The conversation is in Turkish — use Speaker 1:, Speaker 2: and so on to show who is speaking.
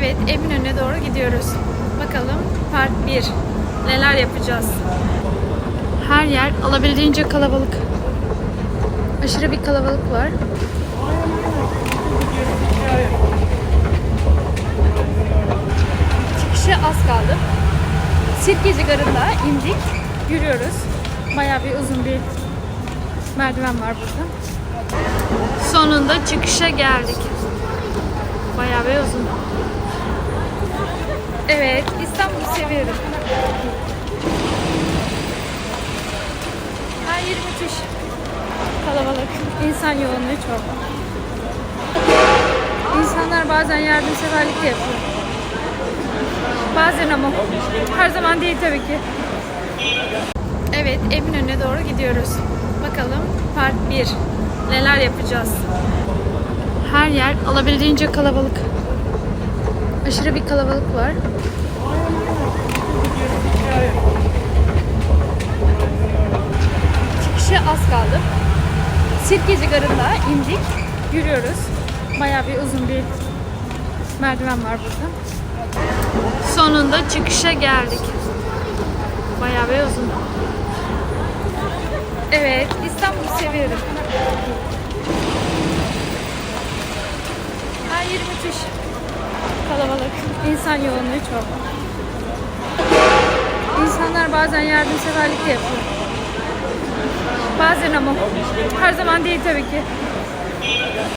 Speaker 1: Evet, Eminönü'ne doğru gidiyoruz. Bakalım part 1. Neler yapacağız? Her yer alabildiğince kalabalık. Aşırı bir kalabalık var. Çıkışa az kaldı. Sirkeci Garı'nda indik. Yürüyoruz. Bayağı bir uzun bir merdiven var burada. Sonunda çıkışa geldik. Bayağı bir uzun. Evet, İstanbul'u seviyorum. Her yeri müthiş. Kalabalık. İnsan yoğunluğu çok. İnsanlar bazen yardımseverlik de yapıyor. Bazen ama her zaman değil tabii ki. Evet, Eminönü'ne doğru gidiyoruz. Bakalım part 1. Neler yapacağız? Her yer alabildiğince kalabalık. Aşırı bir kalabalık var. Çıkışa az kaldı. Sirkeci Garı'nda indik. Yürüyoruz. Bayağı bir uzun bir merdiven var burada. Sonunda çıkışa geldik. Bayağı bir uzun. Evet, İstanbul'u seviyorum. Her yeri müthiş. Kalabalık. İnsan yoğunluğu çok. İnsanlar bazen yardımseverlik de yapıyor. Bazen ama her zaman değil tabii ki.